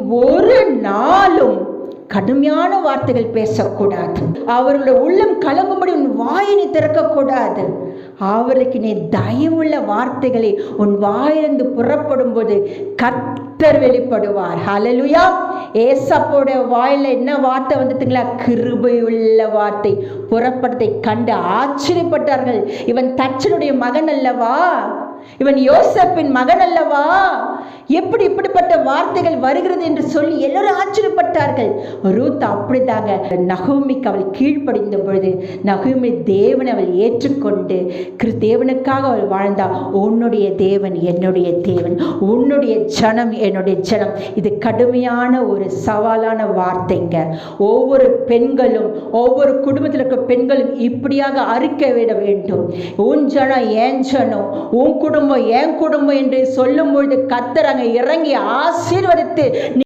ஒரு நாளும் கடுமையான வார்த்தைகள் பேசக்கூடாது. அவர்களோட உள்ளம் கலங்கும்படி உன் வாயினை திறக்கக்கூடாது. அவருக்கு நீ தயவுள்ள வார்த்தைகளை உன் வாயிலிருந்து புறப்படும் போது கத்தர் வெளிப்படுவார். ஹலலுயா ஏசப்போட வாயில என்ன வார்த்தை வந்துட்டுங்களா? கிருபையுள்ள வார்த்தை. புறப்படத்தை கண்டு ஆச்சரியப்பட்டார்கள். இவன் தச்சனுடைய மகன் அல்லவா? இவன் யோசப்பின் மகன் அல்லவா? எப்படி இப்படி வார்த்தைகள் வருகிறது என்று சொல்லி எல்லோரும் ஆச்சரியப்பட்டார்கள். ரூத் அப்படிதாங்க நகோமிக்கு அவள் கீழ்ப்படிந்த பொழுது நகோமி தேவனை அவள் ஏற்றுக்கொண்டு கிரு தேவனுக்காக அவள் வாழ்ந்தா உன்னுடைய தேவன் என்னுடைய தேவன் உன்னுடைய ஜனம் என்னுடைய ஜனம். இது கடுமையான ஒரு சவாலான வார்த்தைங்க. ஒவ்வொரு பெண்களும் ஒவ்வொரு குடும்பத்தில் இருக்க பெண்களும் இப்படியாக அறிக்கை விட வேண்டும். உன் ஜனம் ஏன் ஜனம்? உன் குடும்பம் என் குடும்பம்? என்று சொல்லும் பொழுது கத்தர் அங்கே இறங்கி ஆசீர்வதித்து